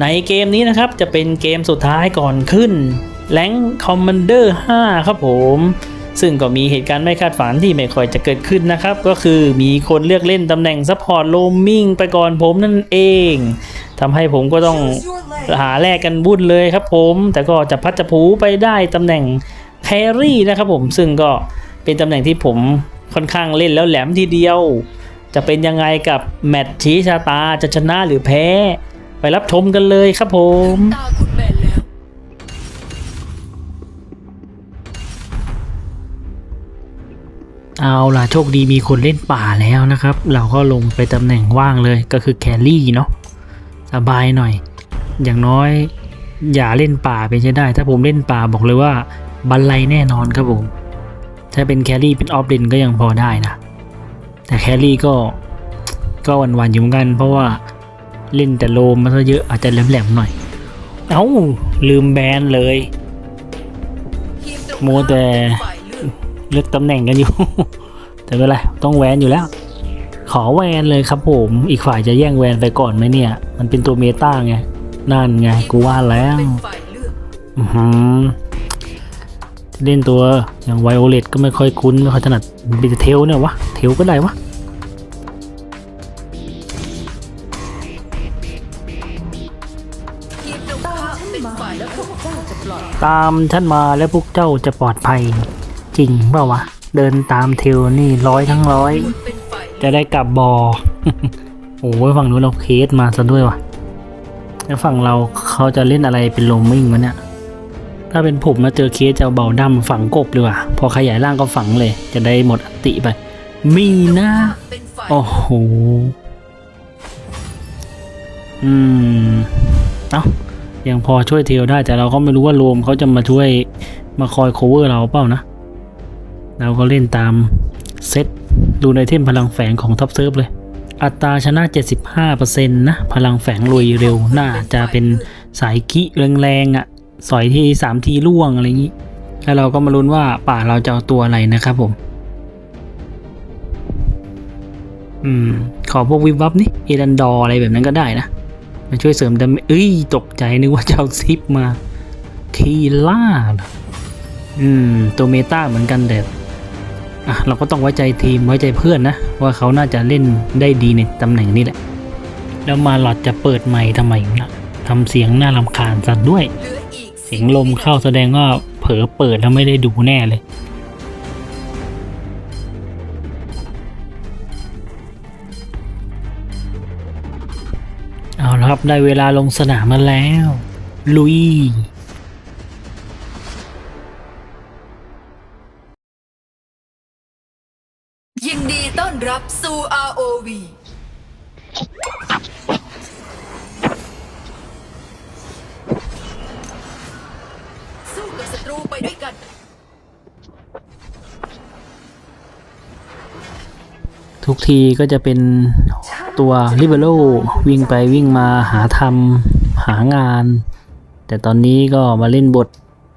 ในเกมนี้นะครับจะเป็นเกมสุดท้ายก่อนขึ้นแรงคอมมานเดอร์5ครับผม ซึ่งก็มีเหตุการณ์ไม่คาดฝันที่ไม่ค่อยจะเกิดขึ้นนะครับ ก็คือมีคนเลือกเล่นตำแหน่งซัพพอร์ตโลมิงไปก่อนผมนั่นเองทำให้ผมก็ต้องหาแลกกันวุ่นเลยครับผม แต่ก็จะพัดจะผูไปได้ตำแหน่งแครี่นะครับผมซึ่งก็เป็นตำแหน่งที่ผมค่อนข้างเล่นแล้วแหลมทีเดียว จะเป็นยังไงกับแมตช์ชี้ชะตาจะชนะหรือแพ้ ไปรับชมกันเลยครับผมเอาล่ะโชคดีมีคนเล่นป่าแล้วนะครับ เราก็ลงไปตำแหน่งว่างเลยก็คือแครี่เนาะสบายหน่อย อย่างน้อยอย่าเล่นป่าเป็นใช้ได้ ถ้าผมเล่นป่าบอกเลยว่าบันไลแน่นอนครับผม ถ้าเป็นแครี่เป็นออฟเลนก็ยังพอได้นะ แต่แครี่ก็ก็วันๆอยู่เหมือนกัน เพราะว่า เล่นแต่โลมมาซะเยอะอาจจะแหลมๆหน่อย เอ้า ลืมแบนเลยทีมตรงมัวแต่เลือกตำแหน่งกันอยู่ แต่ไม่เป็นไรต้องแวนอยู่แล้ว ขอแวนเลยครับผม อีกฝ่ายจะแย่งแวนไปก่อนไหมเนี่ย มันเป็นตัวเมตาไง นั่นไง กูว่าแล้วเป็นฝ่ายเลือกอือหือเล่นตัวอย่างไวโอเลตก็ไม่ค่อยคุ้น ไม่ค่อยถนัดบิเทลเนี่ยวะ เทลก็ได้วะ ตามฉันมาแล้วพวกเจ้าจะปลอดภัย จริงเปล่าวะ เดินตามเทลนี่ร้อยทั้งร้อย จะได้กลับบอโอ้ยฝั่งนู้นเราเคสมาซะด้วยวะแล้วฝั่งเราเขาจะเล่นอะไรเป็นโลมิ่งวะเนี่ย ถ้าเป็นผมมาเจอเคสจะเบาดั้มฝังกบเลยว่ะ พอขยายร่างก็ฝังเลย จะได้หมดอติไป มีนะ โอ้โห อืม เอ้า ยังพอช่วยเทลได้แต่เราก็ไม่รู้ว่าโรวมเขาจะมาช่วยมาคอยโคเวอร์เราเปล่านะ เราก็เล่นตามเซตดูในเทมพลังแฝงของท็อปเซิร์ฟเลย อัตราชนะ 75%นะ พลังแฝงลุยเร็วน่าจะเป็นสายกิแรงๆอะ่ะ สอยที่สามทีล่วงอะไรอย่างนี้ แล้วเราก็มาลุ้นว่าป่าเราจะเอาตัวอะไรนะครับผม อืม ขอพวกวิบวับนี่เอรันดอร์อะไรแบบนั้นก็ได้นะ มาช่วยเสริมดาเมจเอ้ยตกใจนึกว่าจะเอาซิปมาคีล่าอืม ตัวเมตาเหมือนกันแต่อะเราก็ต้องไว้ใจทีมไว้ใจเพื่อนนะ ว่าเขาน่าจะเล่นได้ดีในตำแหน่งนี้แหละ แล้วมาหลอดจะเปิดไมค์ทำไมนะทำเสียงน่ารำคาญสัตว์ด้วยเหลืออีกเสียงลมเข้าแสดงว่าเผลอเปิดแล้วไม่ได้ดูแน่เลย ครับได้เวลาลงสนามมาแล้ว ลุยยินดีต้อนรับสู่ ROV สู้กับศัตรูไปด้วยกัน ทุกทีก็จะเป็น ตัวลิเบโรวิ่งไปวิ่งมาหาทำหางาน แต่ตอนนี้ก็มาเล่นบท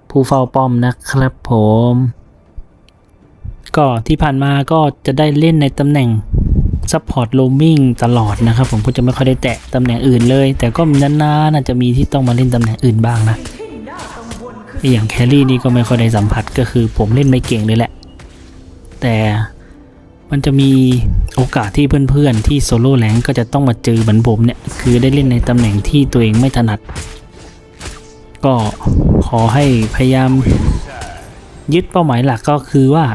ผู้เฝ้าป้อมนะครับผม ก็ที่ผ่านมาก็จะได้เล่นในตำแหน่งซัพพอร์ตโลมิงตลอดนะครับผมก็จะไม่ค่อยได้แตะตำแหน่งอื่นเลย แต่ก็นานๆอาจจะมีที่ต้องมาเล่นตำแหน่งอื่นบ้างนะอย่างแครี่นี่ก็ไม่ค่อยได้สัมผัสก็คือผมเล่นไม่เก่งเลยแหละ แต่ มันจะมีโอกาสที่เพื่อนๆ ที่โซโล่แรงก็จะต้องมาเจอเหมือนผมเนี่ย คือได้เล่นในตำแหน่งที่ตัวเองไม่ถนัด ก็ขอให้พยายามยึดเป้าหมายหลักก็คือว่า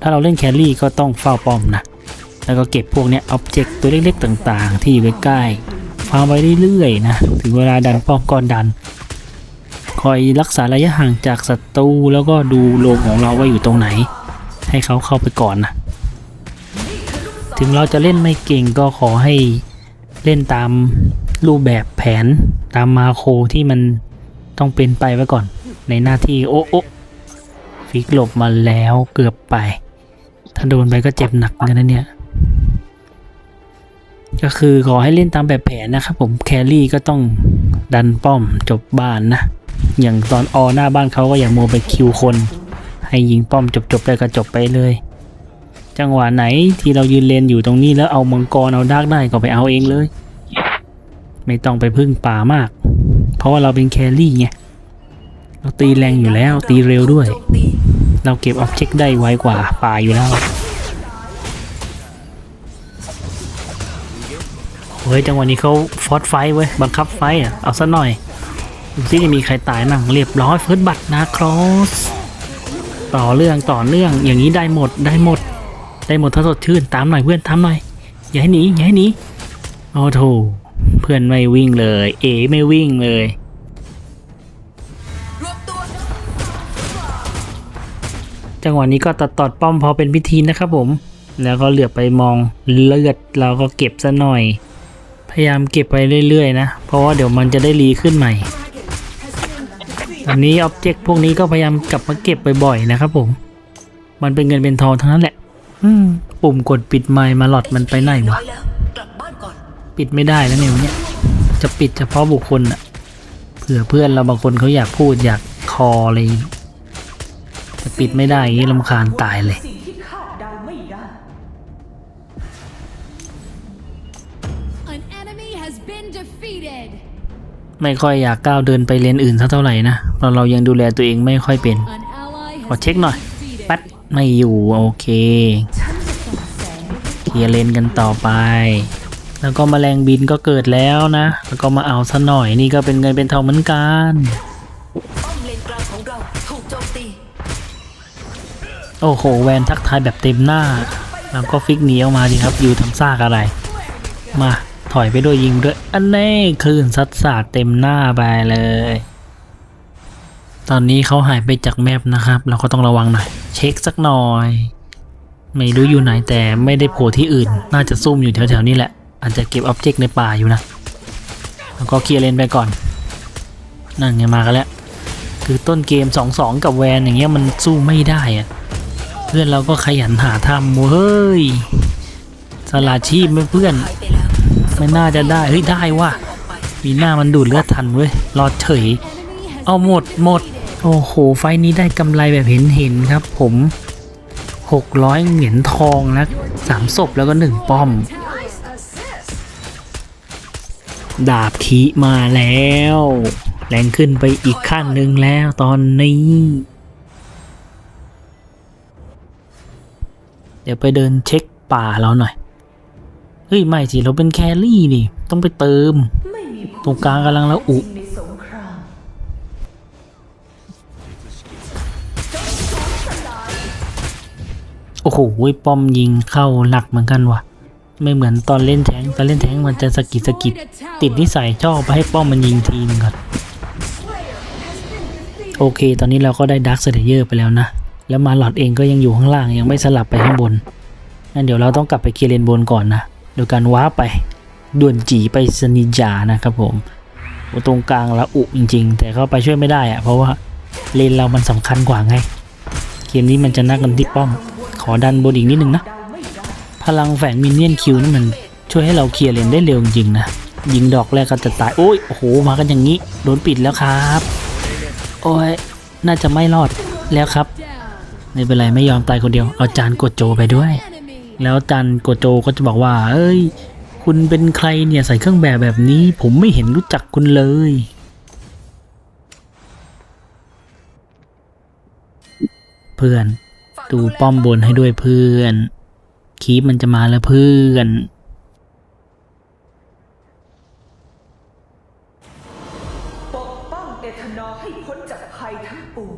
ถ้าเราเล่นแครี่ก็ต้องเฝ้าป้อมนะ แล้วก็เก็บพวกเนี้ยอ็อบเจกต์ตัวเล็กๆต่างๆ ที่อยู่ใกล้ๆฟาร์มไปเรื่อยๆนะถึงเวลาดันป้อมก่อนดัน คอยรักษาระยะห่างจากศัตรูแล้วก็ดูโลมของเราว่าอยู่ตรงไหน ให้เขาเข้าไปก่อนนะ ถึงเราจะเล่นไม่เก่งก็ขอให้เล่นตามรูปแบบแผนตามมาโครที่มันต้องเป็นไปไว้ก่อน ในหน้าที่โอ้โอ้ฟิกหลบมาแล้วเกือบไป ถ้าโดนไปก็เจ็บหนักเหมือนกันนะเนี่ย ก็คือขอให้เล่นตามแบบแผนนะครับผมแครี่ก็ต้องดันป้อมจบบ้านนะ อย่างตอนออหน้าบ้านเขาก็อย่าโมวไปคิวคน ให้ยิงป้อมจบๆไปก็จบไปเลย จังหวะไหนที่เรายืนเลนอยู่ตรงนี้แล้วเอามังกรเอาดาร์กได้ก็ไปเอาเองเลย ไม่ต้องไปพึ่งป่ามาก เพราะว่าเราเป็นแครี่ไงเราตีแรงอยู่แล้วตีเร็วด้วย เราเก็บออบเจกต์ได้ไวกว่าป่าอยู่แล้วเฮ้ยจังหวะนี้เขาฟอสไฟท์เว้ยบังคับไฟท์อะเอาซะหน่อยดูซิจะมีใครตายมั่งเรียบร้อยเฟิร์สบัตนะครอสต่อเรื่องต่อเรื่องอย่างนี้ได้หมดได้หมด ได้หมดถ้าสดชื่นตามหน่อยเพื่อนตามหน่อยอย่าให้หนีอย่าให้หนีโอ้โถเพื่อนไม่วิ่งเลย เอไม่วิ่งเลยจังหวะนี้ก็ตัดตอดป้อมพอเป็นพิธีนะครับผม แล้วก็เหลือบไปมองเลือดเราก็เก็บซะหน่อย พยายามเก็บไปเรื่อยๆนะ เพราะว่าเดี๋ยวมันจะได้รีขึ้นใหม่ตอนนี้อ็อบเจกต์พวกนี้ก็พยายามกลับมาเก็บบ่อยๆนะครับผม มันเป็นเงินเป็นทองทั้งนั้นแหละ ปุ่มกดปิดไมค์มาหลอดมันไปไหนน้อวะยแล้วกลับบ้านก่อนปิดไม่ได้แล้วเนี่ยวันเนี้ยจะปิดเฉพาะบุคคลอะเผื่อเพื่อนเราบางคนเขาอยากพูดอยากคออะไรอย่างงี้จะปิดไม่ได้อย่างนี้ลำคาญตายเลยสิ่งที่คาดเดาไม่ได้ An enemy has been defeated. ไม่ค่อยอยากก้าวเดินไปเลนอื่นสักเท่าไหร่นะเพราะเรายังดูแลตัวเองไม่ค่อยเป็น An ally ขอ has เช็ค been หน่อย defeated. แป๊ดไม่อยู่ โอเค เคลียร์เลนกันต่อไป แล้วก็มแมลงบินก็เกิดแล้วนะ แล้วก็มาเอาซะหน่อยนี่ก็เป็นเงินเป็นทองเหมือนกันโอ้โหแวนทักทายแบบเต็มหน้า แล้วก็ฟิกหนีออกมาดิครับอยู่ทำซากอะไร มาถอยไปด้วยยิงด้วยอันนี้คลื่นซัดสาดเต็มหน้าไปเลย ตอนนี้เขาหายไปจากแมปนะครับ เราก็ต้องระวังหน่อย เช็คสักหน่อย ไม่รู้อยู่ไหนแต่ไม่ได้โผล่ที่อื่น น่าจะซุ่มอยู่แถวๆนี้แหละ อาจจะเก็บอ็อบเจกต์ในป่าอยู่นะ แล้วก็เคลียร์เลนไปก่อน นั่นไงมากันแล้ว คือต้นเกม 2-2 กับแวนอย่างเงี้ยมันสู้ไม่ได้อะเพื่อนเราก็ขยันหาทำเฮ้ย สละชีพไหมเพื่อน ไม่น่าจะได้ เฮ้ย ได้ว่ะปมีหน้ามันดูดเลือดทันเว้ย รอดเฉย เอาหมดหมด โอ้โห ไฟนี้ได้กำไรแบบเห็นเห็นครับผม 600 เหรียญทองนะสามศพแล้วก็หนึ่งป้อม ดาบขีมาแล้ว แรงขึ้นไปอีกขั้นหนึ่งแล้วตอนนี้ เดี๋ยวไปเดินเช็คป่าเราหน่อย เฮ้ย ไม่สิ เราเป็นแครี่นี่ ต้องไปเติม ตรงกลางกำลังละอุ หป้อมยิงเข้าหนักเหมือนกันว่ะ ไม่เหมือนตอนเล่นแทงตอนเล่นแทงมันจะสกิดสกิดติดนิสัยชอบไปให้ป้อมมันยิงทีนึงก่อนโอเค ตอนนี้เราก็ได้ดักเซเดเยอร์ไปแล้วนะ แล้วมาหลอดเองก็ยังอยู่ข้างล่างยังไม่สลับไปข้างบนงั้นเดี๋ยวเราต้องกลับไปเคลียร์เลนบนก่อนนะ โดยการว้าไปด่วนจีไปสนิจานะครับผมโอ้ตรงกลางละอุจริง ๆ แต่เข้าไปช่วยไม่ได้อะเพราะว่าเลนเรามันสำคัญกว่าไง เกมนี้มันจะนักกันที่ป้อม อดันบนอีกนิดนึงนะ พลังแฝงมินเนี่ยนคิวนี่มันช่วยให้เราเคลียร์เลนได้เร็วจริงๆนะ ยิงดอกแรกก็จะตาย โอ้ย โอ้โห มากันอย่างนี้ โดนปิดแล้วครับ โอ้ย น่าจะไม่รอดแล้วครับ ไม่เป็นไรไม่ยอมตายคนเดียว เอาจานกดโจไปด้วย แล้วจานกดโจก็จะบอกว่า เอ้ย คุณเป็นใครเนี่ยใส่เครื่องแบบแบบนี้ ผมไม่เห็นรู้จักคุณเลยเพื่อน ดูป้อมบนให้ด้วยเพื่อน คีปมันจะมาแล้วเพื่อน ปกป้องเอทานอลให้พ้นจากภัยทั้งปวง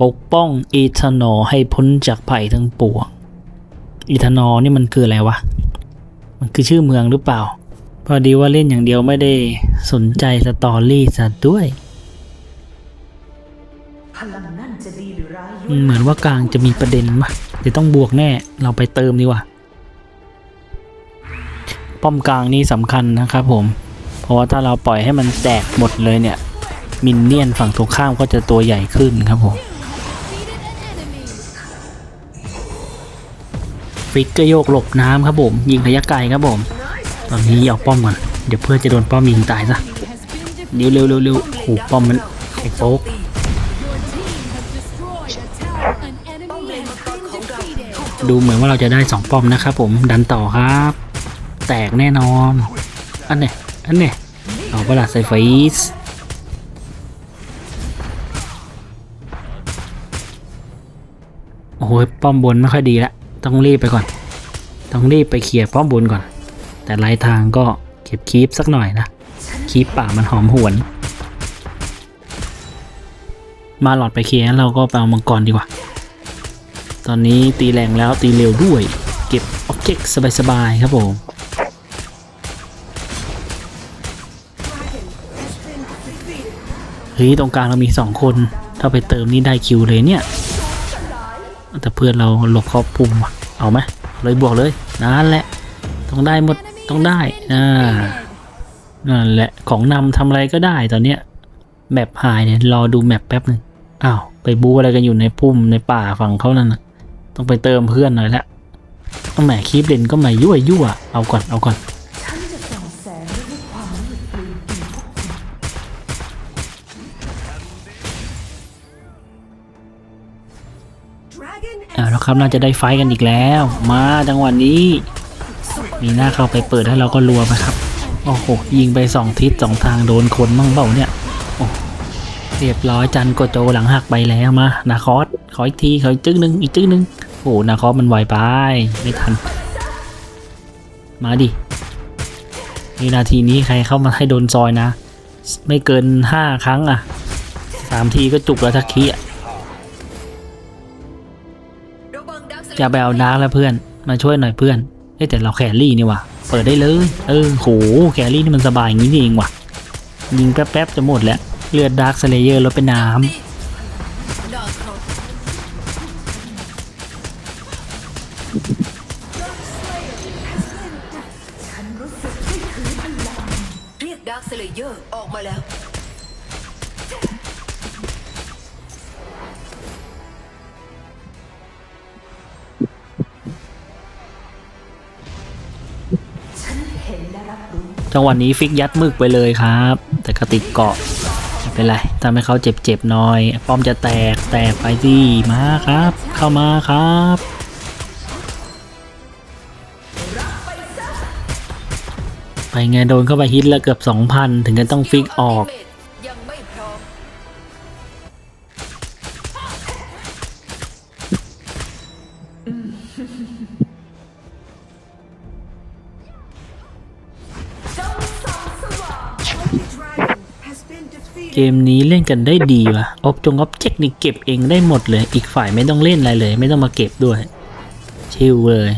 ปกป้องอีธานอลให้พ้นจากภัยทั้งปวง อีธานอลนี่มันคืออะไรวะ มันคือชื่อเมืองหรือเปล่า พอดีว่าเล่นอย่างเดียวไม่ได้สนใจสตอรี่ซะด้วย พลังนั่นจะดีหรือร้ายอืม เหมือนว่ากลางจะมีประเด็นมะเดี๋ยวต้องบวกแน่ เราไปเติมดีกว่า ป้อมกลางนี่สำคัญนะครับผม เพราะว่าถ้าเราปล่อยให้มันแตกหมดเลยเนี่ย มินเนี่ยนฝั่งตรงข้ามก็จะตัวใหญ่ขึ้นครับผมฟิกก็โยกหลบน้ำครับผม ยิงระยะไกลครับผม ตอนนี้เอาป้อมก่อนเดี๋ยวเพื่อนจะโดนป้อมยิงตายซะเร็วเร็วเร็วเร็วโอ้ป้อมมันไอ้โฟก ดูเหมือนว่าเราจะได้สองป้อมนะครับผมดันต่อครับ แตกแน่นอน อันเนี้ยอันเนี้ยเอาประหลาใส่ไฟสโอ้โหป้อมบนไม่ค่อยดีละต้องรีบไปก่อน ต้องรีบไปเคลียร์ป้อมบนก่อน แต่ไลายทางก็เก็บคีปสักหน่อยนะคีปป่ามันหอมหวน มาหลอดไปเคลียร์เราก็ไปเอามังกรดีกว่า ตอนนี้ตีแรงแล้วตีเร็วด้วย เก็บอ็อบเจกต์สบายๆครับผมเฮ้ยตรงกลางเรามีสองคน ถ้าไปเติมนี่ได้คิวเลยเนี่ย แต่เพื่อนเราหลบเข้าปุ่มว่ะเอาไหมเลยบวกเลยนั่นแหละ ต้องได้หมดต้องได้อ่านั่นแหละของนำทำอะไรก็ได้ตอนเนี้ยแมปหายเนี่ยรอดูแมปแป๊บหนึ่ง อ้าวไปบูอะไรกันอยู่ในพุ่มในป่าฝั่งเขานั่นนะต้องไปเติมเพื่อนหน่อยละต้องแหมคีบเลนก็มายั่วยั่วเอาก่อนเอาก่อนเอาแล้วครับน่าจะได้ไฟกันอีกแล้ว มาจังหวะนี้ มีหน้าเข้าไปเปิดให้เราก็รัวไปครับ โอ้โหยิงไปสองทิศสองทางโดนคนมั่งเปล่าเนี่ย เรียบร้อยจันโกโจหลังหักไปแล้วมานาคอสขออีกทีขออีกจึ๊กหนึ่งอีกจึ๊กหนึ่งโอ้นาคอสมันไวไปไม่ทัน มาดินี่นาทีนี้ใครเข้ามาให้โดนซอยนะ ไม่เกินห้าครั้งอะสามทีก็จุกแล้วทักคีอะระจะไปเอาดาร์กแล้วเพื่อน มาช่วยหน่อยเพื่อนเอ้แต่เราแครี่นี่ว่ะ เปิดได้เลย เออ โห แครี่นี่มันสบายอย่างนี้นี่เองว่ะ ยิงแป๊บๆจะหมดแล้ว เลือดดาร์กสเลเยอร์ลดเป็นน้ดาครอเรียกดาร์คสเลเยอร์ออกมาแล้วฉันเห็นและรับรู้ำจังหวะนี้ฟิกยัดมึกไปเลยครับ แต่กระติดเกาะไม่ เป็นไรทำให้เขาเจ็บๆหน่อย ป้อมจะแตกแตกไปสิมาครับ เข้ามาครับไปไงโดนเข้าไปฮิตแล้วเกือบ 2,000 ถึงจะต้องฟิกออก เกมนี้เล่นกันได้ดีว่ะอบจงอบเจกนี่เก็บเองได้หมดเลย อีกฝ่ายไม่ต้องเล่นอะไรเลย ไม่ต้องมาเก็บด้วย ชิลเลย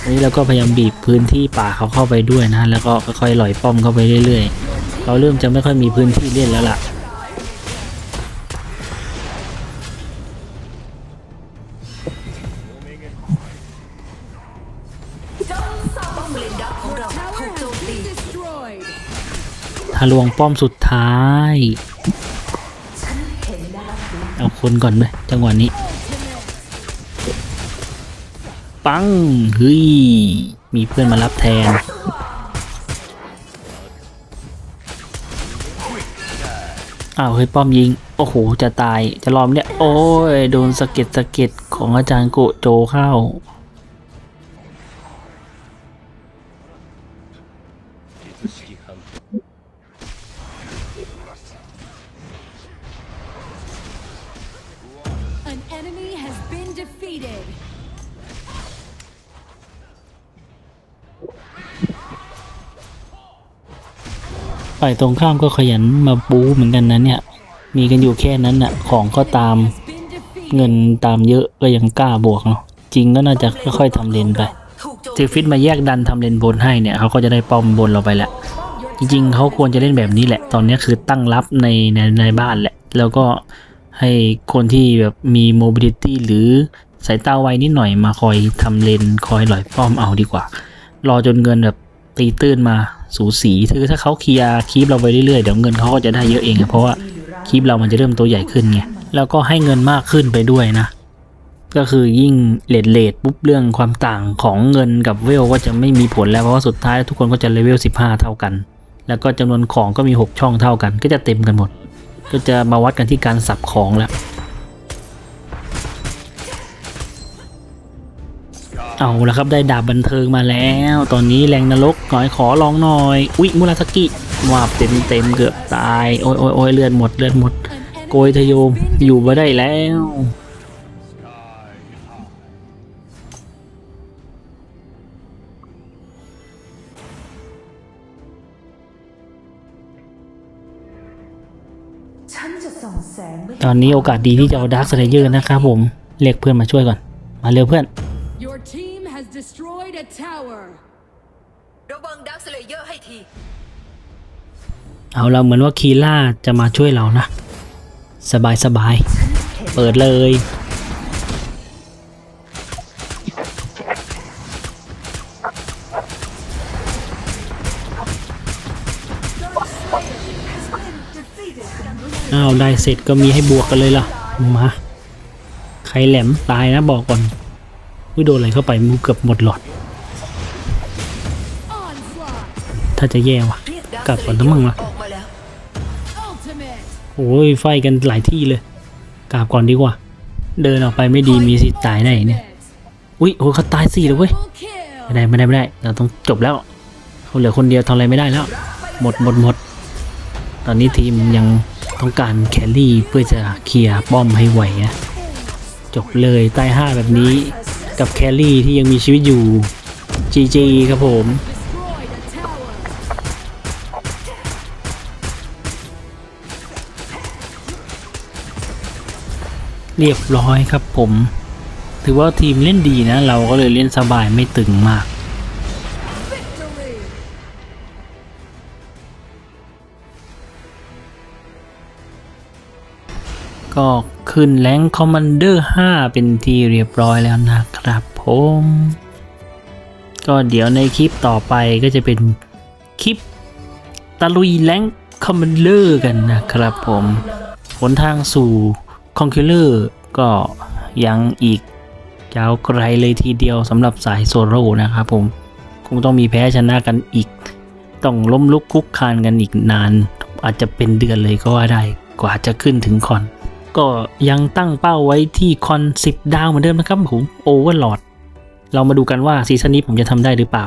อันนี้เราก็พยายามบีบพื้นที่ป่าเขาเข้าไปด้วยนะ แล้วก็ค่อยๆหล่อยป้อมเข้าไปเรื่อยๆ เราเริ่มจะไม่ค่อยมีพื้นที่เล่นแล้วล่ะ ทะลวงป้อมสุดท้าย เอาคนก่อนเลยจังหวะนี้ ปังเฮ้ยมีเพื่อนมารับแทน อ้าวเฮ้ยป้อมยิง โอ้โห จะตายจะรอมเนี่ย โอ้ย โดนสะเก็ดสะเก็ดของอาจารย์โกโจเข้า ฝ่ายตรงข้ามก็ขยันมาบู๊เหมือนกันนะเนี่ย มีกันอยู่แค่นั้นน่ะ ของก็ตามเงินตามเยอะก็ยังกล้าบวกเนาะ จริงก็น่าจะค่อยๆทำเลนไปถูกโจมเจฟิตมาแยกดันทำเลนบนให้เนี่ยเขาก็จะได้ป้อมบนเราไปแหละจริงๆเขาควรจะเล่นแบบนี้แหละ ตอนนี้คือตั้งรับในในในบ้านแหละ แล้วก็ให้คนที่แบบมีโมบิลิตี้หรือสายตาไวนิดหน่อยมาคอยทำเลนคอยหลอยป้อมเอาดีกว่า รอจนเงินแบบตีตื้นมา สูสีคือถ้าเขาเคลียร์คีปเราไปเรื่อยๆเดี๋ยวเงินเขาก็จะได้เยอะเองเพราะว่าคีปเรามันจะเริ่มตัวใหญ่ขึ้นไงแล้วก็ให้เงินมากขึ้นไปด้วยนะ ก็คือยิ่งเลทเลทปุ๊บเรื่องความต่างของเงินกับเวลก็จะไม่มีผลแล้วเพราะว่าสุดท้ายทุกคนก็จะเลเวล15 เท่ากัน แล้วก็จำนวนของก็มี 6 ช่องเท่ากัน ก็จะเต็มกันหมด ก็จะมาวัดกันที่การสับของแล้ว เอาละครับได้ดาบบันเทิงมาแล้ว ตอนนี้แรงนรกหน่อยขอลองหน่อย อุ๊ยมุราสกิมาบเต็มเต็มเกือบตาย โอ้ยโอ้ยโอยเลือดหมดเลือดหมด โกยทะโยมอยู่มาได้แล้ว ตอนนี้โอกาสดีที่จะเอาดาร์คสเลเยอร์นะครับผม เรียกเพื่อนมาช่วยก่อน มาเร็วเพื่อน destroyed a tower. ระวังดักสเลเยอร์ให้ที เอาเราเหมือนว่าคีล่าจะมาช่วยเรานะ สบายสบาย เปิดเลย อ้าว ได้เสร็จก็มีให้บวกกันเลยล่ะ มา ใครแหลมตายนะบอกก่อน วิโดนอะไรเข้าไปมูเกือบหมดหลอด ถ้าจะแย่ว่ะกลับก่อนเลนะมึงละโอ้ยไฟกันหลายที่เลยกราบก่อนดีกว่า เดินออกไปไม่ดีมีสิทธิ์ตายได้เนี่ยอุ้ยโอ้ยเขาตายสี่เลยเว้ยไม่ได้ไม่ได้ไม่ได้เราต้องจบแล้วเขาเหลือคนเดียวทำอะไรไม่ได้แล้ว หมดหมดหมด ตอนนี้ทีมยังต้องการแคลรี่เพื่อจะเคลียร์ป้อมให้ไหวนะจบเลยใต้ห้าแบบนี้ กับแคลรี่ที่ยังมีชีวิตอยู่ GG ครับผม เรียบร้อยครับผม ถือว่าทีมเล่นดีนะ เราก็เลยเล่นสบายไม่ตึงมากก็ ขึ้นแรงคอมมานเดอร์ 5 เป็นที่เรียบร้อยแล้วนะครับผมก็เดี๋ยวในคลิปต่อไปก็จะเป็นคลิปตะลุยแรงคอมมานเดอร์กันนะครับผมหนทางสู่คอนคิลเลอร์ก็ยังอีกยาวไกลเลยทีเดียวสำหรับสายโซโล่นะครับผมคงต้องมีแพ้ชนะกันอีก ต้องล้มลุกคุกคานกันอีกนาน อาจจะเป็นเดือนเลยก็ว่าได้ กว่าจะขึ้นถึงคอน ก็ยังตั้งเป้าไว้ที่คอน 10 ดาวเหมือนเดิมนะครับผมโอเวอร์ลอดเรามาดูกันว่าซีซั่นนี้ผมจะทำได้หรือเปล่า